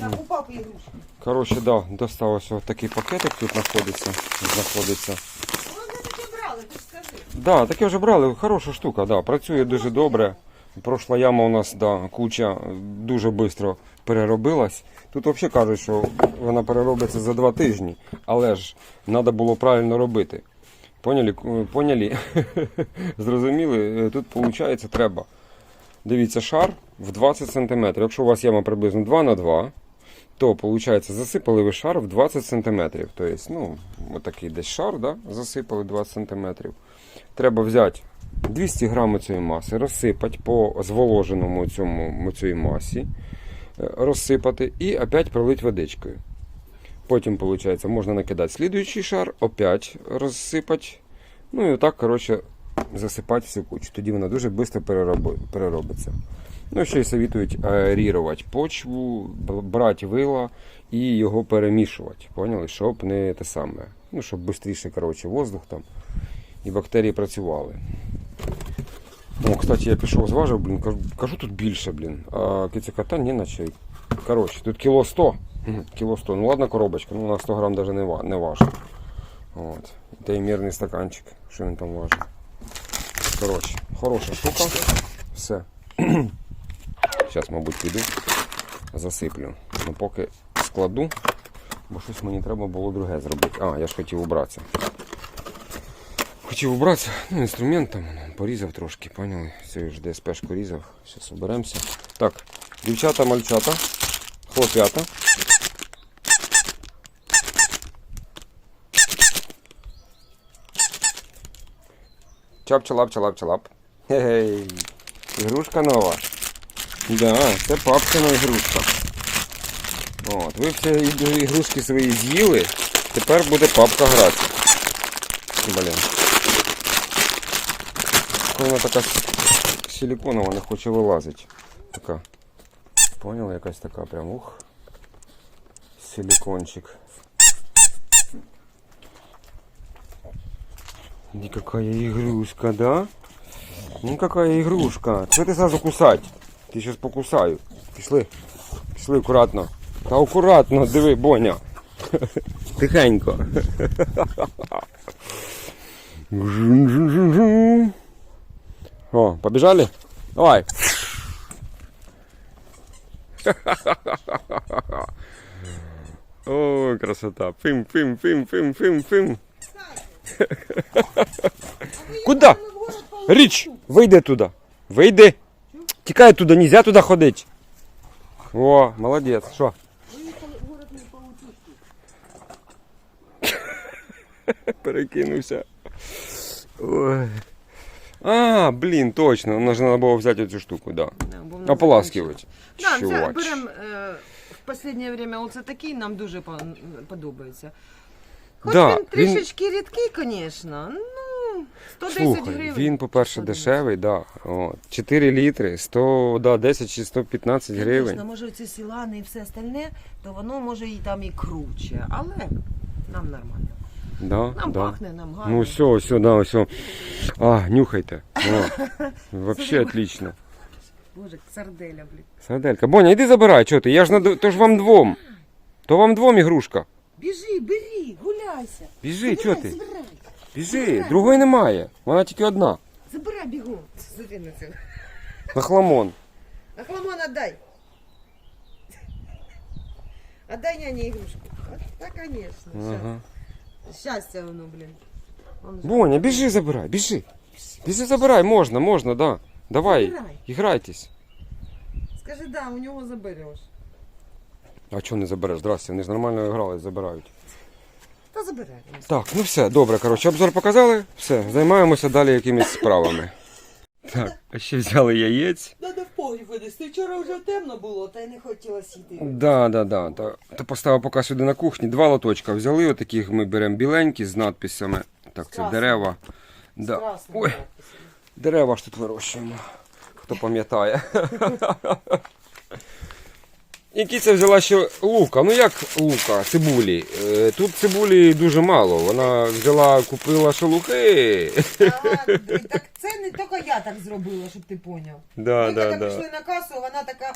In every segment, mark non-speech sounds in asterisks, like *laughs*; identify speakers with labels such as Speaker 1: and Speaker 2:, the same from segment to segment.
Speaker 1: Так, у папи ігрушки.
Speaker 2: Коротше, да, досталося ось такий пакетик тут знаходиться. знаходиться.
Speaker 1: Вони таке брали, ти ж скажи.
Speaker 2: Да, таке вже брали, хороша штука, да, працює дуже добре. Прошла яма у нас, да, куча дуже швидко переробилась. Тут взагалі кажуть, що вона переробиться за два тижні, але ж треба було правильно робити. Поняли? Поняли? *laughs* Зрозуміли? Е, Тут виходить треба. Дивіться, шар в 20 см. Якщо у вас яма приблизно 2 на 2 то виходить, засипали ви шар в 20 см. Тобто, ну, отакий десь шар, да? засипали 20 см. Треба взяти 200 грамів цієї маси, розсипати по зволоженому цьому, цій масі, е, розсипати і опять пролити водичкою. Потім, виходить, можна накидати слідуючий шар, опять розсипати. Ну і отак, коротше, засипати всю кучу. Тоді вона дуже швидко перероби- переробиться. Ну, ще й советують аерувати почву, брати вила і його перемішувати. Поняли? Щоб не те саме. Ну, щоб швидше, коротше, воздух там і бактерії працювали. О, кстати, я пішов зважив, блін, кажу, кажу тут більше, блін. А кицяка, та ні, наче. Коротше, тут кіло 100. Кіло 100. Ну ладно, коробочка, ну на 100 грам не, ва- не важить. От. Та й мірний стаканчик, що він там важить. Коротше, хороша штука. Все. Зараз, мабуть, піду, засиплю. Ну поки складу, бо щось мені треба було друге зробити. А, я ж хотів убратися. Хотів убратися, ну, інструмент там ну, порізав трошки, поняли? Все, ж ДСПшку різав. Зараз оберемося. Так, дівчата, мальчата, хлоп'ята. Чап-чалап, чалап-чалап. Гей, ігрушка нова. Да, це папкина ігрушка. От, ви всі ігрушки свої з'їли, тепер буде папка грати. Блін. Вона така силіконова, не хоче вилазити. Така. Поняли, якась така прям ух. Силикончик. Никакая игрушка, да? Ну какая игрушка. Что ты сразу кусать? Ти сейчас покусаю. Пішли. Пішли акуратно. Та акуратно, диви, Боня. *laughs* Тихенько. О, побежали? Давай. *laughs* Ой, красота. Фим, фим, фим, фим, фим, фим. *laughs* Куда? Річ, вийди туди. Вийди. Тікай туди, нельзя туди ходити. О, молодець. Що?
Speaker 1: Виїхали в город не получушки. *laughs*
Speaker 2: Перекинувся. Ой. А, блін, точно. Нам же треба було взяти цю штуку, да.
Speaker 1: Да, бо в нас
Speaker 2: Ополаскивати.
Speaker 1: Да, це
Speaker 2: Чувач.
Speaker 1: беремо е, в останнє время оце такий, нам дуже по- подобається. Хоч
Speaker 2: Да,
Speaker 1: він трішечки рідкий, звісно. Ну, 110
Speaker 2: Слухай,
Speaker 1: гривень.
Speaker 2: він, по-перше,
Speaker 1: 111.
Speaker 2: дешевий, да. О, 4 літри, 100, да, 10 чи 115 гривень.
Speaker 1: Звісно, може ці сілани і все остальне, то воно може і там і круче, але нам нормально.
Speaker 2: Да,
Speaker 1: Нам
Speaker 2: да.
Speaker 1: пахне, нам гарно.
Speaker 2: Ну все, все, да, все. А, нюхайте. О, *laughs* вообще отлично.
Speaker 1: Боже, сарделя, блін.
Speaker 2: Сарделька. Боня, іди забирай, чого ти? Я ж на то ж вам двом. То вам двом ігрушка.
Speaker 1: Біжи, бери, гуляйся.
Speaker 2: Біжи, чого ти?
Speaker 1: Забирай,
Speaker 2: Біжи, другої немає. Вона тільки одна.
Speaker 1: забирай бігом. Смотри на це.
Speaker 2: На хламон.
Speaker 1: А хламон отдай. Отдай няне игрушку. А, Да, конечно.
Speaker 2: Ага.
Speaker 1: Счастье воно, блин. Он же-
Speaker 2: Боня, біжи, забирай, біжи. Біжи, забирай, можна, можна, да. Давай,
Speaker 1: Забирай.
Speaker 2: іграйтесь.
Speaker 1: Скажи, да, у нього забереш.
Speaker 2: А чого не забереш? Здрасте, вони ж нормально грали, забирають.
Speaker 1: Та забирай.
Speaker 2: Так, ну все, добре, коротше, обзор показали. Все, займаємося далі якимись справами. Так, а ще взяли яєць.
Speaker 1: Надо в погріб винести. Вчора вже темно було, та й не хотілося йти.
Speaker 2: Да, да, да. Та, та поставив поки сюди на кухні. Два лоточка взяли, отаких ми беремо біленькі з надписями. Так, це дерева. Да. Ой, дерева ж тут вирощуємо. Хто пам'ятає. *laughs* Які це взяла ще лука? Ну як лука, цибулі. Е, Тут цибулі дуже мало. Вона взяла, купила шелухи.
Speaker 1: А, блін, так це не тільки я так зробила, щоб ти поняв.
Speaker 2: Да,
Speaker 1: Ми
Speaker 2: да,
Speaker 1: коли
Speaker 2: да.
Speaker 1: пішли на касу, вона така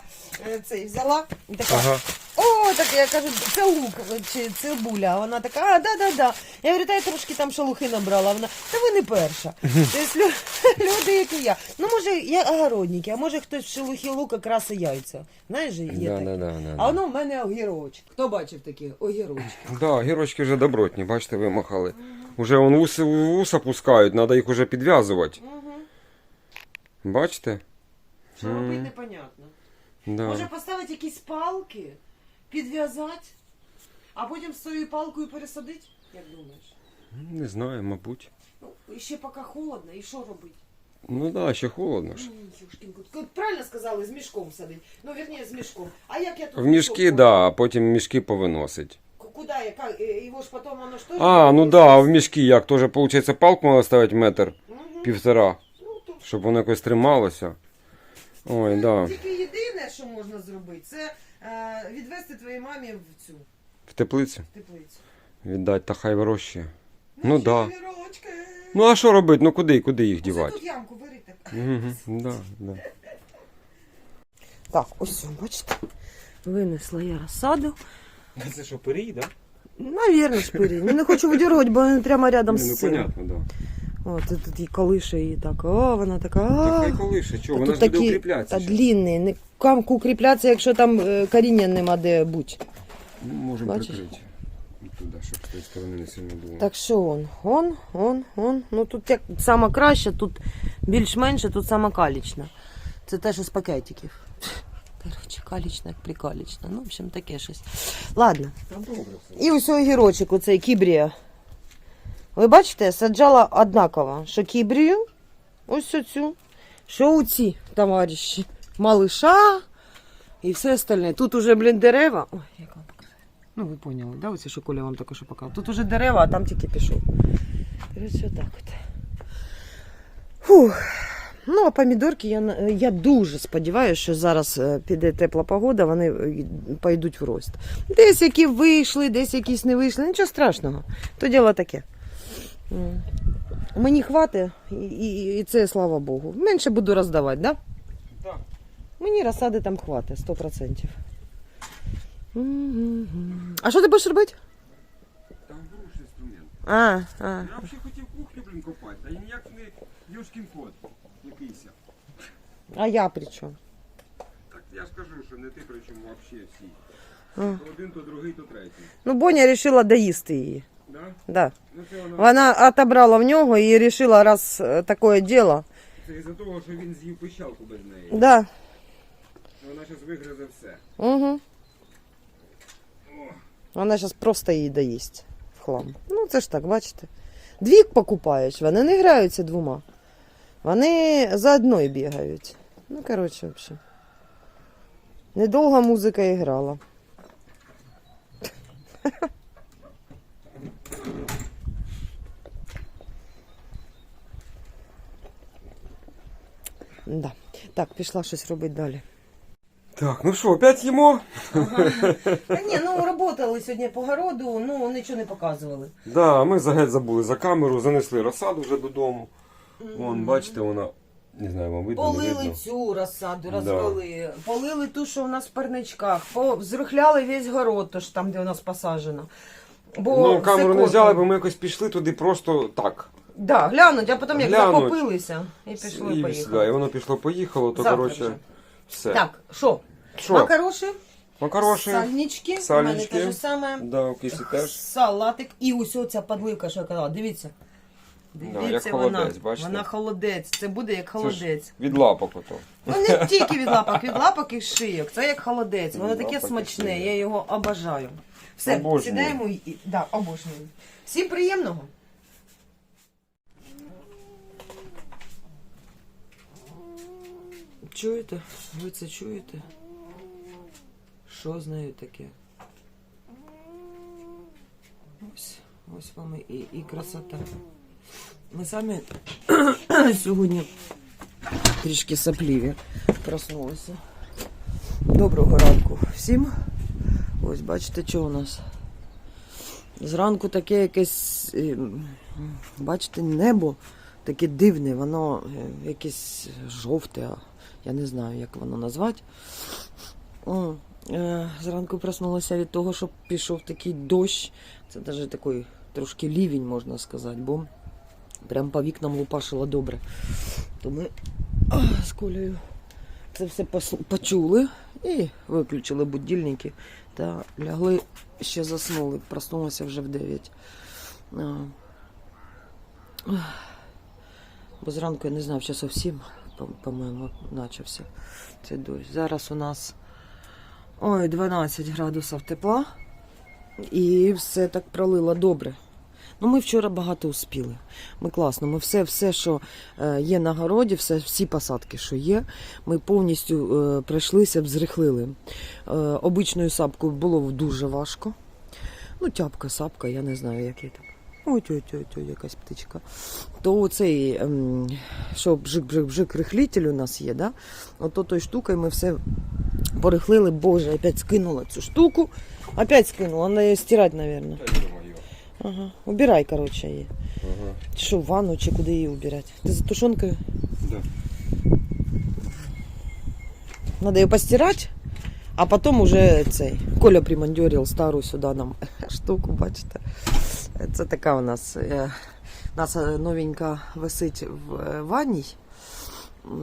Speaker 1: е, цей взяла і така.
Speaker 2: Ага.
Speaker 1: О, що таке? Я кажу, це лук чи цибуля. А вона така, а, да, да, да. Я говорю, та я трошки там шелухи набрала. Вона, та ви не перша. Тобто лю- *laughs* люди, як і я. Ну, може, я огородники, а може хтось в шелухі лука краси яйця. Знаєш, є
Speaker 2: Да,
Speaker 1: таке.
Speaker 2: да, да, да,
Speaker 1: А воно в мене огірочок. Хто бачив такі огірочки?
Speaker 2: Да, гірочки вже добротні, бачите, вимахали. Уже вон уси, вуса пускають, треба їх уже підв'язувати.
Speaker 1: Угу.
Speaker 2: Бачите?
Speaker 1: Що робити, непонятно.
Speaker 2: Да.
Speaker 1: Може поставити якісь палки, підв'язати, а потім з цією палкою пересадити? Як думаєш?
Speaker 2: Не знаю, мабуть.
Speaker 1: Ну, ще поки холодно, і що робити?
Speaker 2: Ну так, да, ще холодно ж.
Speaker 1: Юшкін кот. Правильно сказали, з мішком садить. Ну, вірніше, з мішком. А як я тут
Speaker 2: В мішки,
Speaker 1: мішок
Speaker 2: да, а потім мішки повиносить.
Speaker 1: К- Куди я? Как? Е, Його ж потім воно ж теж...
Speaker 2: А, ну да, а в мішки як? Тоже, виходить, палку треба ставити метр,
Speaker 1: Мгм.
Speaker 2: півтора,
Speaker 1: Ну, то
Speaker 2: щоб воно якось трималося. Ой, да.
Speaker 1: Тільки єдине, що можна зробити, це е, відвести твоїй мамі в цю
Speaker 2: В теплицю
Speaker 1: теплицю.
Speaker 2: віддати, та хай вирощує. Ну да.
Speaker 1: огірочки.
Speaker 2: Ну а що робити? Ну куди, куди їх
Speaker 1: Оце
Speaker 2: дівати?
Speaker 1: тут ямку вирити.
Speaker 2: Угу, да, да.
Speaker 1: Так, ось, бачите, винесла я розсаду.
Speaker 2: Це що, пирій, да?
Speaker 1: Навірно, шпирі. Ну, не хочу видергувати, бо він прямо рядом
Speaker 2: ну
Speaker 1: з цим.
Speaker 2: понятно, да.
Speaker 1: От, і тут і колише, і так, о, вона така.
Speaker 2: Так
Speaker 1: а.
Speaker 2: колише, чого, вона ж буде укріплятися.
Speaker 1: та длінний, не камку укріпляться, якщо там е, коріння нема де бути.
Speaker 2: Ну, можемо
Speaker 1: Бачиш?
Speaker 2: прикрити. Туди, щоб з тієї сторони не сильно було.
Speaker 1: Так що он, он, он, он. Ну тут як сама краще, тут більш-менше, тут сама калічна. Це теж із пакетиків. Коротше, калічна, як прикалічна. Ну, в общем, таке щось. Ладно. І ось огірочок, оцей кібрія. Ви бачите, саджала однаково, що кібрію, ось оцю, що оці товариші. Малиша і все остальне. Тут уже, блін, дерева. Ой, як вам показати? Ну, ви поняли, да? Оце, що Коля вам що показав. Тут уже дерева, а там тільки пішов. Короче, отак от. Фух. Ну, а помідорки я, я дуже сподіваюся, що зараз е, піде тепла погода, вони е, пойдуть в рост. Десь які вийшли, десь якісь не вийшли. Нічого страшного. То діло таке. Мені хватить, і, і, і це слава Богу. Менше буду роздавати, да?
Speaker 2: Так.
Speaker 1: Мені розсади там хватить, 100%. А що ти будеш робити?
Speaker 2: Там хороший інструмент.
Speaker 1: А, а.
Speaker 2: Я взагалі хотів кухню, блін, копати, та ніяк не Йошкін кот якийсь.
Speaker 1: а я при чому?
Speaker 2: Так я ж кажу, що не ти причому взагалі всі.
Speaker 1: А.
Speaker 2: То один, то другий, то третій.
Speaker 1: Ну, Боня вирішила доїсти її.
Speaker 2: Да?
Speaker 1: Да.
Speaker 2: Ну це воно
Speaker 1: Вона отобрала в нього і вирішила, раз е, таке діло.
Speaker 2: це із-за того, що він з'їв пищалку без неї.
Speaker 1: Да.
Speaker 2: Вона зараз вигризе все.
Speaker 1: Угу. Вона зараз просто її доїсть в хлам. Ну, це ж так, бачите. Дві покупаєш, вони не граються двома. Вони за одною бігають. Ну, коротше, взагалі. Недовго музика і грала. *laughs* Да. Так, пішла щось робити далі.
Speaker 2: Так, ну що, опять їмо?
Speaker 1: Та ні, ну работали сьогодні по городу, ну нічого не показували.
Speaker 2: Да, ми загеть забули за камеру, занесли розсаду вже додому. Вон, бачите, вона. Не знаю, вам видно, не
Speaker 1: Полили
Speaker 2: видно.
Speaker 1: цю розсаду,
Speaker 2: Да.
Speaker 1: розвели, полили ту, що в нас в парничках, зрухляли весь город, то ж там, де у нас посаджено. Бо
Speaker 2: Ну, камеру не взяли, бо ми якось пішли туди просто так.
Speaker 1: Да, глянуть, а потім як
Speaker 2: Глянуть.
Speaker 1: захопилися і пішло
Speaker 2: і,
Speaker 1: і
Speaker 2: да, і воно пішло, поїхало, то
Speaker 1: Завтра
Speaker 2: коротше, все.
Speaker 1: Так, що?
Speaker 2: Що?
Speaker 1: Макароші,
Speaker 2: Макароші,
Speaker 1: сальнички, у мене
Speaker 2: сальнички.
Speaker 1: те ж саме.
Speaker 2: да, у кисі теж.
Speaker 1: Салатик і ось оця подливка, що я казала. Дивіться.
Speaker 2: Да,
Speaker 1: Дивіться,
Speaker 2: як
Speaker 1: вона.
Speaker 2: холодець, бачите?
Speaker 1: Вона холодець. Це буде як холодець.
Speaker 2: від лапок ото.
Speaker 1: Ну не тільки від лапок, від лапок і шийок. Це як холодець. Воно
Speaker 2: Від
Speaker 1: таке смачне, я його обожаю. Все,
Speaker 2: Обожнюю.
Speaker 1: сідаємо і. і- Да, обожнюю. Всім приємного. Чуєте? Ви це чуєте? Що з нею таке? Ось, ось вам і, і красота. Ми самі *clears throat* сьогодні трішки сапліві проснулися. Доброго ранку всім. Ось бачите, що у нас. Зранку таке якесь, ем, бачите, небо таке дивне, воно е, якесь жовте, я не знаю, як воно назвати. Е, Зранку проснулася від того, що пішов такий дощ. Це навіть такий трошки лівень, можна сказати, бо прям по вікнам лупашило добре. То ми *clears throat* з Колею це все почули і виключили будильники та лягли, ще заснули. Проснулася вже в 9. Бо зранку я не знав, зовсім, по- по-моєму, почався цей дощ. Зараз у нас ой, 12 градусів тепла. І все так пролило добре. Ну, ми вчора багато успіли. Ми класно. Ми все, все, що е, є на городі, все, всі посадки, що є, ми повністю е, пройшлися, взрихлили. Е, обичною сапкою було дуже важко. Ну, тяпка, сапка, я не знаю, який там. Ой, ой, ой, ой, якась птичка. То оцей, ем, що бжик-бжик-бжик рихлітель у нас є, да? Ото той штукою ми все порихлили. Боже, опять скинула цю штуку. Опять скинула, надо її стирати, мабуть. Ага. Убирай, короче, її.
Speaker 2: Ага.
Speaker 1: Чи Що, в ванну, чи куди її убирати? Ти за тушонкою?
Speaker 2: Да.
Speaker 1: Надо ее постирать, а потом уже цей. Коля примандьорил стару сюди нам *laughs* штуку, бачите. Це така у нас. У нас е, новенька висить в е, ванній.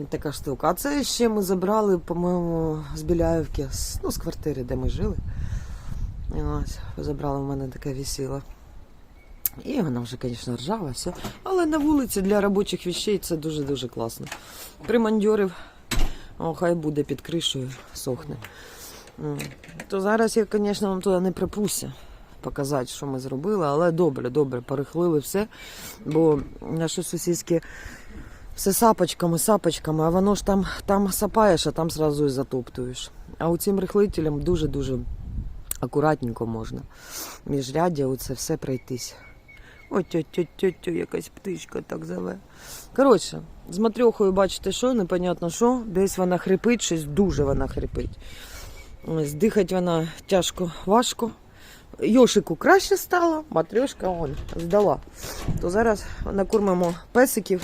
Speaker 1: Така штука. А це ще ми забрали, по-моєму, з Біляївки, ну, з квартири, де ми жили. Ось, забрали в мене таке висіло. І вона вже, звісно, ржава, все. Але на вулиці для робочих вещей це дуже-дуже класно. Примандьорив, о, хай буде під кришею, сохне. То зараз я, звісно, вам туди не припруся показати, що ми зробили, але добре, добре, перехлили все. Бо наші сусідські все сапочками, сапочками, а воно ж там, там сапаєш, а там сразу і затоптуєш. А у цим рихлителям дуже-дуже акуратненько можна. Міжряддя оце все пройтись. Тьо-тьо-тьо-тьо, якась птичка так зове. Коротше, з матрьохою бачите, що, непонятно що, десь вона хрипить, щось дуже вона хрипить. Ось, дихать вона тяжко, важко. Йошику краще стало, матрьошка он здала. То зараз накормимо песиків.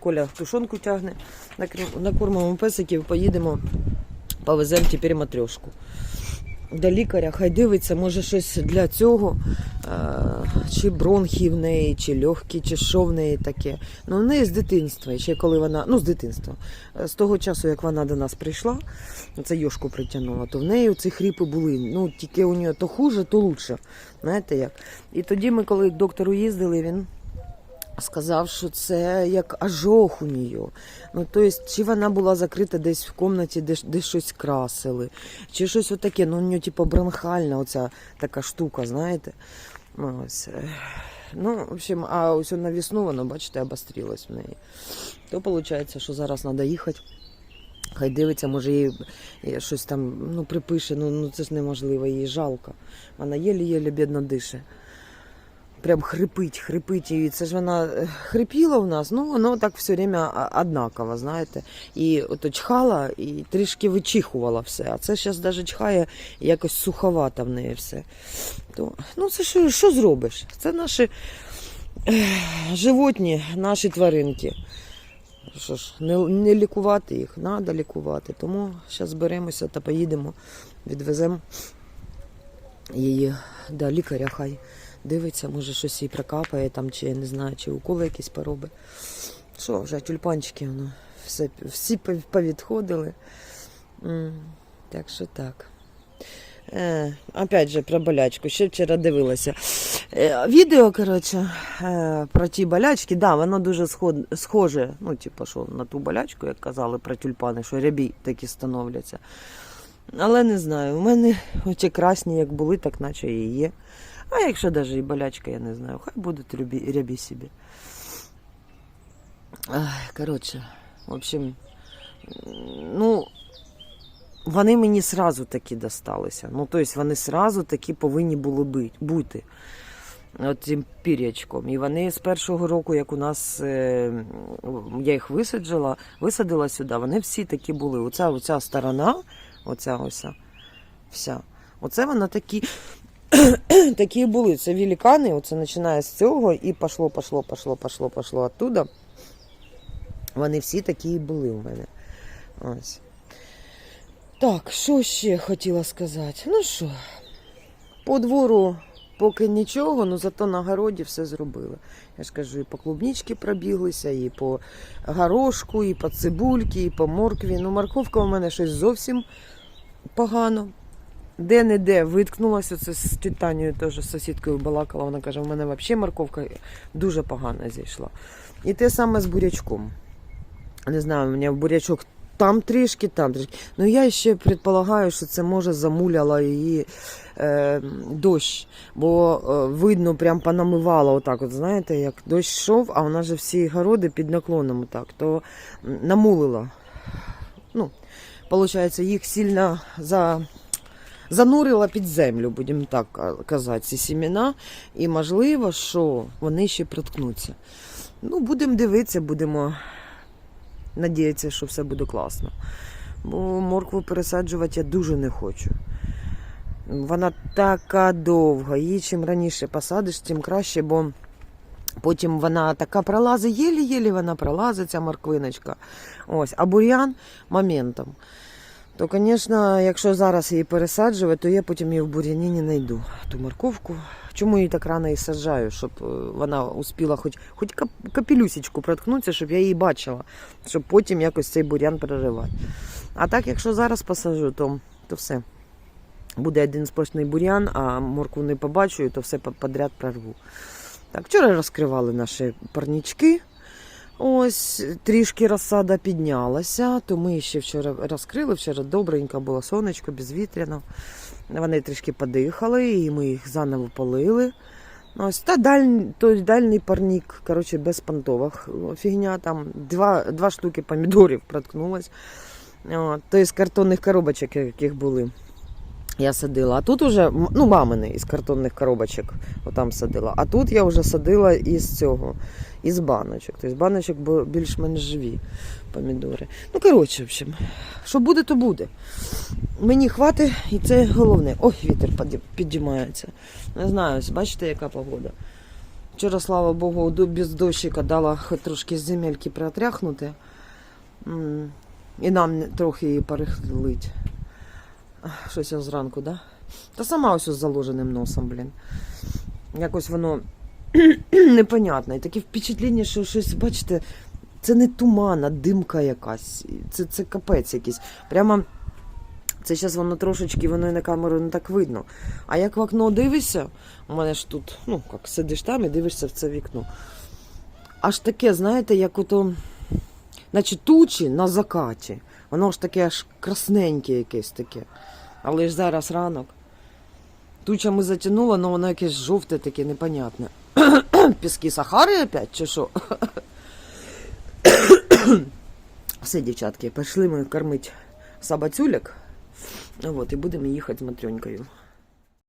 Speaker 1: Коля тушонку тягне. Накормимо песиків, поїдемо, повеземо тепер матрьошку. До лікаря, хай дивиться, може щось для цього, е, чи бронхи в неї, чи легкі, чи що в неї таке. Ну, в неї з дитинства, ще коли вона, ну з дитинства, Е, з того часу, як вона до нас прийшла, це йошку притягнула, то в неї ці хріпи були. Ну, тільки у нього то хуже, то лучше. Знаєте як? І тоді ми, коли к доктору їздили, він сказав, що це як ожог у нее. Ну, то есть, чи вона була закрита десь в кімнаті, де, де щось красили, чи щось отаке. Ну, у нього, типу, бронхальна оця така штука, знаєте. Ось. Ну, в общем, а ось на весну воно, бачите, обострилось в неї. То виходить, що зараз треба їхати. Хай дивиться, може їй е, щось там ну, припише, ну, ну це ж неможливо, їй жалко. Вона єлі-єлі бідно дише. Прям хрипить, хрипить. І це ж вона е, хрипіла у нас, ну воно так все время однаково, знаєте. І ото чхала і трішки вичихувала все. А це зараз навіть чхає якось суховато в неї все. То, ну це що, що зробиш? Це наші животні, наші тваринки. Що ж, не, не лікувати їх, треба лікувати. Тому зараз зберемося та поїдемо, відвеземо її до лікаря, хай дивиться, може щось їй прокапає там, чи не знаю, чи уколи якісь поробить. Що, вже тюльпанчики воно, все, всі повідходили. Так що так. Е, опять же про болячку. Ще вчора дивилася. Е, відео, коротше, е, про ті болячки, да, воно дуже схоже, ну, типу, що на ту болячку, як казали про тюльпани, що рябі такі становляться. Але не знаю, у мене очі красні, як були, так наче і є. А якщо навіть і болячка, я не знаю, хай будуть рябі, рябі собі. Коротше, в общем, ну, вони мені сразу такі досталися. Ну, тобто вони сразу такі повинні були бути. От цим пірячком. І вони з першого року, як у нас е, я їх висаджала, висадила сюди, вони всі такі були. Оця, оця сторона, оця ось вся. Оце вона такі, *clears throat* такі були. Це великани, оце починає з цього і пішло, пішло, пішло, пішло, пішло оттуда. Вони всі такі і були у мене. Ось. Так, що ще хотіла сказати? Ну що, по двору поки нічого, ну зато на городі все зробили. Я ж кажу, і по клубничці пробіглися, і по горошку, і по цибульки, і по моркві. Ну, морковка у мене щось зовсім погано. Де-не-де виткнулася, це з Титанією теж з сусідкою балакала. Вона каже, у мене взагалі морковка дуже погано зійшла. І те саме з бурячком. Не знаю, у мене бурячок там трішки, там трішки. Ну я ще предполагаю, що це може замуляла її е, дощ, бо е, видно, прям понамивало отак. От знаєте, як дощ йшов, а вона же всі городи під наклоном отак, то намулила. Ну, виходить, їх сильно за. Занурила під землю, будемо так казати, ці сімена, і можливо, що вони ще приткнуться. Ну, будемо дивитися, будемо надіятися, що все буде класно. Бо моркву пересаджувати я дуже не хочу. Вона така довга. Її чим раніше посадиш, тим краще, бо потім вона така пролазить, єлі-єлі вона пролазить, ця морквиночка. Ось, а бур'ян моментом. То, звісно, якщо зараз її пересаджувати, то я потім її в бур'яні не знайду. Ту морковку. Чому її так рано і саджаю, щоб е, вона успіла хоч, хоч капелюсечку проткнутися, щоб я її бачила, щоб потім якось цей бур'ян переривати. А так, якщо зараз посаджу, то, то все. Буде один сплошний бур'ян, а моркву не побачу, то все по- подряд прорву. Так, вчора розкривали наші парнічки. Ось трішки розсада піднялася, то ми ще вчора розкрили. Вчора добренько було сонечко, безвітряно. Вони трішки подихали, і ми їх заново полили. Ось та даль, той дальній парнік, коротше, без понтових фігня. Там два, два штуки помідорів проткнулось. От, то із картонних коробочок, яких були. Я садила. А тут уже, ну, мамини із картонних коробочок отам садила. А тут я вже садила із цього, із баночок. Тобто баночок більш-менш живі помідори. Ну, коротше, в общем, що буде, то буде. Мені хватить, і це головне. Ой, вітер піді- підіймається. Не знаю, бачите, яка погода. Вчора, слава Богу, без дощика дала хоч трошки земельки протряхнути. І нам трохи її перехилить. Щось я зранку, да? Та сама ось з заложеним носом, блін. Якось воно *clears throat* непонятне. І таке впечатлення, що щось, бачите, це не туман, а димка якась. Це, це капець якийсь. Прямо це зараз воно трошечки, воно і на камеру не так видно. А як в окно дивишся, у мене ж тут, ну, як сидиш там і дивишся в це вікно. Аж таке, знаєте, як ото, наче тучі на закаті. Воно ж таке аж красненьке якесь таке. Але ж зараз ранок. Тучами затягнуло, але воно якесь жовте таке, непонятне. *coughs* Піски Сахари опять чи що? *coughs* Все, дівчатки, пішли ми кормити собацюляк. От, і будемо їхати з матрьонькою.